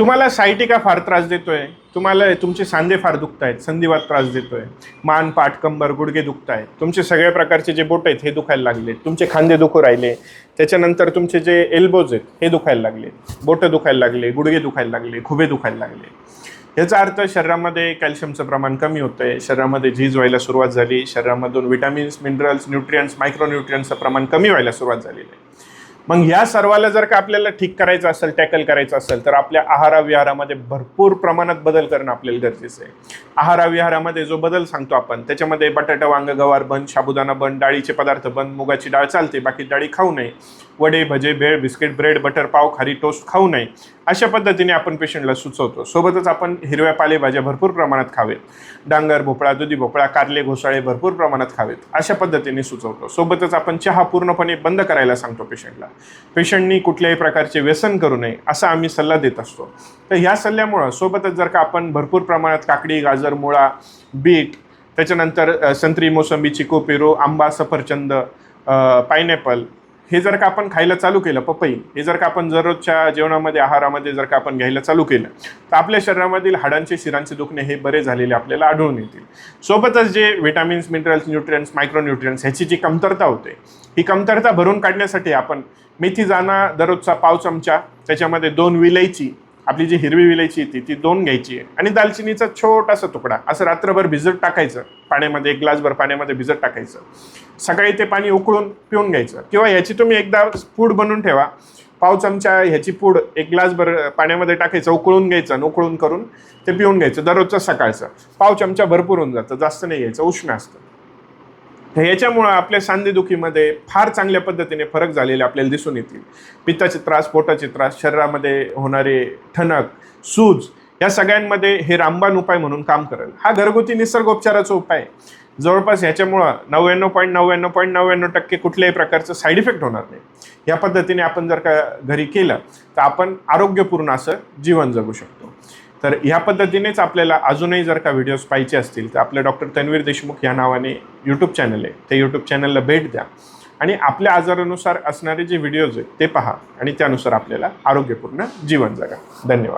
तुम्हाला सायटिका फार त्रास देतोय. तुम्हाला तुमचे सांधे फार दुखत आहेत संधिवात त्रास देतोय. मान पाठ कंबर गुडघे दुखत आहेत तुमचे सगळ्या प्रकारचे जे बोट आहेत हे दुखायला लागले तुमचे खांदे दुखू राहिले. त्याच्यानंतर तुमचे जे एल्बोज आहेत हे दुखायला लागले. बोटं दुखायला लागले गुडघे दुखायला लागले खुबे दुखायला लागले. याचा अर्थ शरीरामध्ये कॅल्शियमचं प्रमाण कमी होतं आहे शरीरामध्ये झीज व्हायला सुरुवात झाली. शरीरामधून विटॅमिन्स मिनरल्स न्यूट्रियन्स मायक्रोन्यूट्रियन्सचं प्रमाण कमी व्हायला सुरुवात झालेली आहे. मग ह्या सर्वाला जर का आपल्याला ठीक करायचं असेल टॅकल करायचं असेल तर आपल्या आहाराविहारामध्ये भरपूर प्रमाणात बदल करणं आपल्याला गरजेचं आहे. आहाराविहारामध्ये जो बदल सांगतो आपण त्याच्यामध्ये बटाटा वांग गवार बंद साबुदाणा बंद डाळीचे पदार्थ बंद मुगाची डाळ चालते बाकी डाळी खाऊ नये. वडे भजे भेळ बिस्किट ब्रेड बटर पाव खारी टोस्ट खाऊ नये. अशा पद्धतीने आपण पेशंटला सुचवतो. सोबतच आपण हिरव्या पालेभाज्या भरपूर प्रमाणात खावेत. डांगर भोपळा दुधी भोपळा कारले घोसाळे भरपूर प्रमाणात खावेत. अशा पद्धतीने सुचवतो. सोबतच आपण चहा पूर्णपणे बंद करायला सांगतो पेशंटला. पेशंटनी कुठल्याही प्रकारचे व्यसन करू नये असा आम्ही सल्ला देत असतो. तर ह्या सल्ल्यामुळं सोबतच जर का आपण भरपूर प्रमाणात काकडी गाजर मुळा बीट त्याच्यानंतर संत्री मोसंबी चिकू पेरू आंबा सफरचंद पायनॅपल हे जर का आपण खायला चालू केलं पपई हे जर का आपण दररोजच्या जेवणामध्ये आहारामध्ये जर का आपण घ्यायला चालू केलं तर आपल्या शरीरामधील हाडांचे शिरांचे दुखणे हे बरे झालेले आपल्याला आढळून येतील. सोबतच जे व्हिटॅमिन्स मिनरल्स न्यूट्रियन्स मायक्रोन्यूट्रियन्स ह्याची जी कमतरता होते ही कमतरता भरून काढण्यासाठी आपण मेथी जाणा दररोजचा पाव चमचा त्याच्यामध्ये दोन विलायची आपली जी हिरवी विलायची होती ती दोन घ्यायची आहे. आणि दालचिनीचा छोटासा तुकडा असं रात्रभर भिजत टाकायचं. पाण्यामध्ये एक ग्लासभर पाण्यामध्ये भिजत टाकायचं. सकाळी ते पाणी उकळून पिऊन घ्यायचं. किंवा ह्याची तुम्ही एकदा पूड बनवून ठेवा. पाव चमचा ह्याची पूड एक ग्लासभर पाण्यामध्ये टाकायचं उकळून घ्यायचं आणि उकळून करून ते पिऊन घ्यायचं दररोजचं सकाळचं. पाव चमचा भरपूर होऊन जातं जास्त नाही घ्यायचं उष्ण असतं. तर ह्याच्यामुळं आपल्या सांधेदुखीमध्ये फार चांगल्या पद्धतीने फरक झालेले आपल्याला दिसून येतील. पित्ताचे त्रास पोटाचे त्रास शरीरामध्ये होणारे ठणक सूज या सगळ्यांमध्ये हे रामबाण उपाय म्हणून काम करेल. हा घरगुती निसर्गोपचाराचा उपाय. आहे. जवळपास ह्याच्यामुळं नव्याण्णव पॉईंट नव्याण्णव पॉईंट नव्याण्णव टक्के कुठल्याही प्रकारचं साईड इफेक्ट होणार नाही. या पद्धतीने आपण जर का घरी केलं तर आपण आरोग्यपूर्ण असं जीवन जगू शकतो. तर ह्या पद्धतीनेच आपल्याला अजूनही जर का व्हिडिओज पाहिजे असतील तर आपल्या डॉक्टर तन्वीर देशमुख या नावाने यूट्यूब चॅनल आहे. त्या यूट्यूब चॅनलला भेट द्या. आणि आपल्या आजारानुसार असणारे जे व्हिडिओज आहेत ते पहा. आणि त्यानुसार आपल्याला आरोग्यपूर्ण जीवन जगा. धन्यवाद.